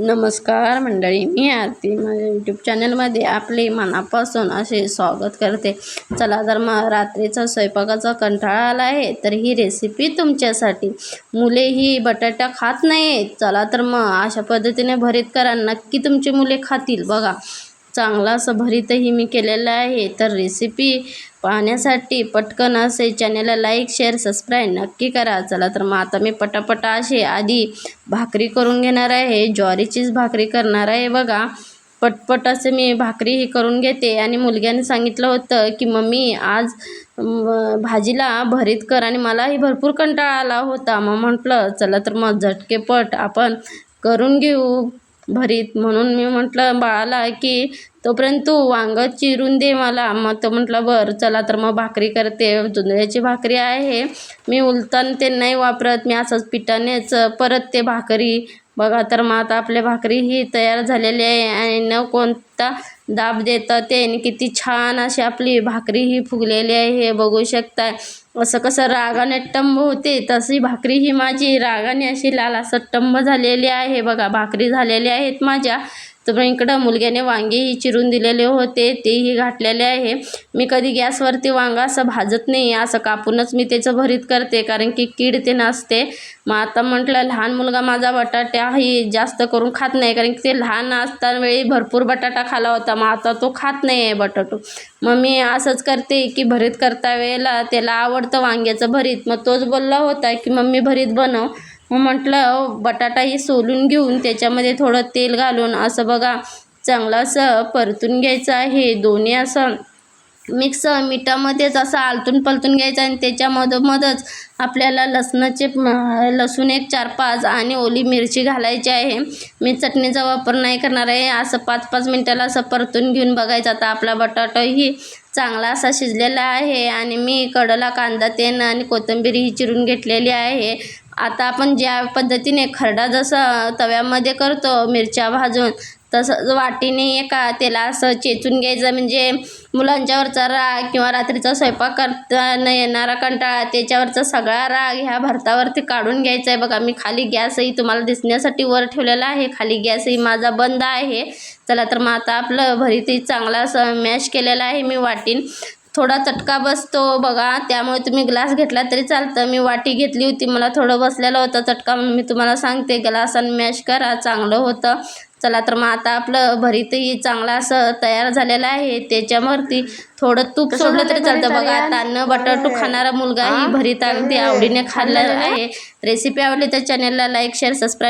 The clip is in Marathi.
नमस्कार मंडळी मी आरती. माझ्या यूट्यूब चॅनलमध्ये आपले मनापासून असे स्वागत करते. चला तर मग रात्रीचा स्वयंपाकाचा कंटाळा आला आहे तर ही रेसिपी तुमच्यासाठी. मुले ही बटाटा खात नाही चला तर मग अशा पद्धतीने भरीत करा. नक्की तुमची मुले खातील. बघा चांगला असं भरीतही मी केलेलं आहे. तर रेसिपी पाहण्यासाठी पटकन असे चॅनेलला लाईक शेअर सबस्क्राईब नक्की करा. चला तर मग आता मी पटापटा असे आधी भाकरी करून घेणार आहे. ज्वारीचीच भाकरी करणार आहे. बघा पटपट असे मी भाकरी ही करून घेते. आणि मुलग्याने सांगितलं होतं की मम्मी आज भाजीला भरीत कर. आणि मलाही भरपूर कंटाळा आला होता. मग म्हटलं चला तर मग झटकेपट आपण करून घेऊ भरीत. म्हणून मी म्हटलं बाळाला की तोपर्यंत तू वांगं चिरून दे मला. मग तो म्हटलं बरं चला तर मग भाकरी करते. जुंधळ्याची भाकरी आहे. मी उलतान ते नाही वापरत. मी असंच पिठानेच परत ते भाकरी. बघा तर मग आता आपल्या भाकरी ही तयार झालेली आहे आणि न कोणता दाब देतं ते. आणि किती छान अशी आपली भाकरी ही फुगलेली आहे. हे बघू शकताय. असं कसं रागाने टंब होते. तशी भाकरी ही माझी. रागाने अशी लाल असं टंब झालेली आहे. बघा भाकरी झालेली आहेत माझ्या. तर मग इकडं मुलग्याने वांगेही चिरून दिलेले होते तेही घातलेले आहे. मी कधी गॅसवरती वांगा असं भाजत नाही असं कापूनच मी त्याचं भरीत करते कारण की कीड ते नसते. मग आता म्हटलं लहान मुलगा माझा बटाटाही जास्त करून खात नाही कारण की ते लहान असताना वेळी भरपूर बटाटा खाला होता मग आता तो खात नाही आहे बटाटो. मग मी असंच करते की भरीत करता वेळेला त्याला आवडतं वांग्याचं भरीत. मग तोच बोलला होता की मम्मी भरीत बनव. मग म्हटलं बटाटाही सोलून घेऊन त्याच्यामध्ये थोडं तेल घालून असं बघा चांगलं असं परतून घ्यायचं आहे दोन्ही असं मिक्स मिठामध्येच असं आलतून पलतून घ्यायचं आणि त्याच्यामधोमधच आपल्याला लसणाचे लसूण एक चार पाच आणि ओली मिरची घालायची आहे. मी चटणीचा वापर नाही करणार आहे. असं पाच पाच मिनटाला असं परतून घेऊन बघायचं. आता आपला बटाटाही चांगला असा शिजलेला आहे आणि मी कडला कांदा तेन आणि कोथिंबीर ही चिरून घेतलेली आहे. आता आपण ज्या पद्धतीने खरडा जसं तव्यामध्ये करतो मिरच्या भाजून तसंच वाटीने एका त्याला असं चेचून घ्यायचं. म्हणजे मुलांच्यावरचा राग किंवा रात्रीचा स्वयंपाक करताना येणारा कंटाळा त्याच्यावरचा सगळा राग ह्या भरतावरती काढून घ्यायचा आहे. बघा मी खाली गॅसही तुम्हाला दिसण्यासाठी वर ठेवलेला आहे. खाली गॅसही माझा बंद आहे. चला तर मग आता आपलं भरीतही चांगला असं मॅश केलेला आहे मी वाटीन. थोडा चटका बसतो बघा. त्यामुळे तुम्ही ग्लास घेतला तरी चालतं. मी वाटी घेतली होती मला थोडं बसलेलं होतं चटका. म्हणून मी तुम्हाला सांगते ग्लासानं मॅश करा चांगलं होतं. चला तर मग आता आपलं भरीतही चांगलं असं तयार झालेलं आहे. त्याच्यावरती थोडं तूप सोडलं तरी चालतं. बघा आता न बटाटू खाणारा मुलगाही भरीत अगदी आवडीने खाल्लं आहे. रेसिपी आवडली तर चॅनलला लाईक शेअर सबस्क्राईब